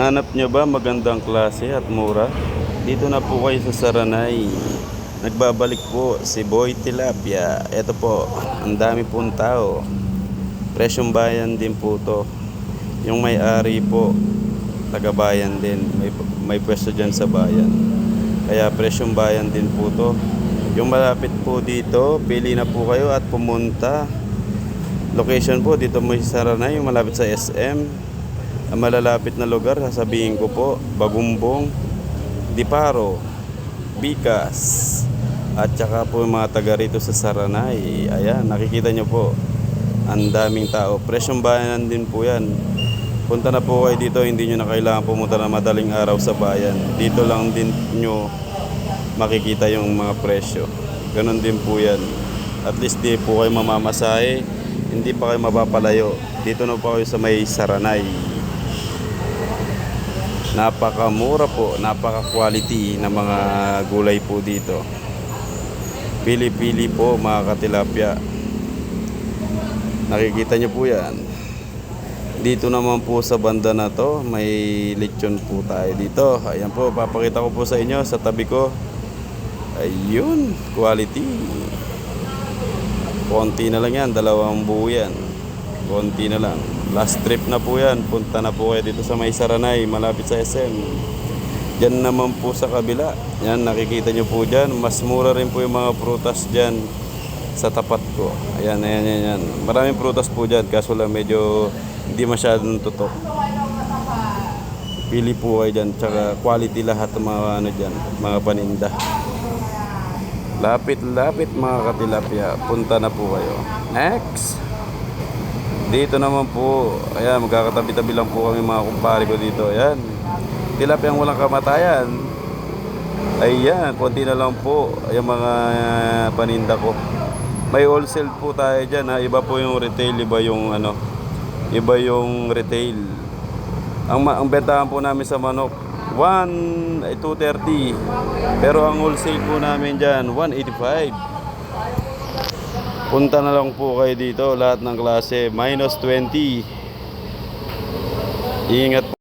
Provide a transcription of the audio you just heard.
Hanap nyo ba magandang klase at mura? Dito na po kayo sa Saranay. Nagbabalik po si Boy Tilapia. Ito po, ang dami pong tao. Presyong bayan din po to. Yung may-ari po, taga-bayan din. May, may pwesto dyan sa bayan. Kaya presyong bayan din po to. Yung malapit po dito, pili na po kayo at pumunta. Location po, dito mo sa Saranay, yung malapit sa SM. Ang malalapit na lugar, sasabihin ko po, Bagumbong, Diparo, Bicas, at saka po mga taga rito sa Saranay. Ayan, nakikita nyo po, ang daming tao. Presyong bayanan din po yan. Punta na po kayo dito, hindi nyo na kailangan pumunta na madaling araw sa bayan. Dito lang din nyo makikita yung mga presyo. Ganon din po yan. At least di po kayo mamamasahe, hindi pa kayo mapapalayo. Dito na po kayo sa may Saranay. Napakamura po, napaka-quality ng mga gulay po dito. Pili-pili po mga katilapia. Nakikita niyo po yan. Dito naman po sa banda na to, may lechon po tayo dito. Ayan po, papakita ko po sa inyo sa tabi ko. Ayun, quality. Konti na lang yan, dalawang buo yan. Konti na lang. Last trip na po yan. Punta na po kayo dito sa May Saranay, malapit sa SM. Diyan naman po sa kabila. Yan, nakikita nyo po dyan. Mas mura rin po yung mga prutas dyan sa tapat ko. Ayan, ayan, ayan, ayan. Maraming prutas po dyan, kaso lang medyo hindi masyadong tutok. Pili po kayo dyan, tsaka quality lahat ng mga ano dyan, mga paninda. Lapit-lapit mga katilapia, punta na po kayo. Next! Dito naman po, ayan, magkakatabi-tabi lang po kami mga kumpare ko dito. Ayan, tilapia ang walang kamatayan. Ayan, konti na lang po yung mga paninda ko. May wholesale po tayo dyan ha. Iba po yung retail, iba yung ano, iba yung retail. Ang, ang bentahan po namin sa manok, 1 ay 230. Pero ang wholesale po namin dyan, 185. Punta na lang po kayo dito, lahat ng klase, minus 20. Ingat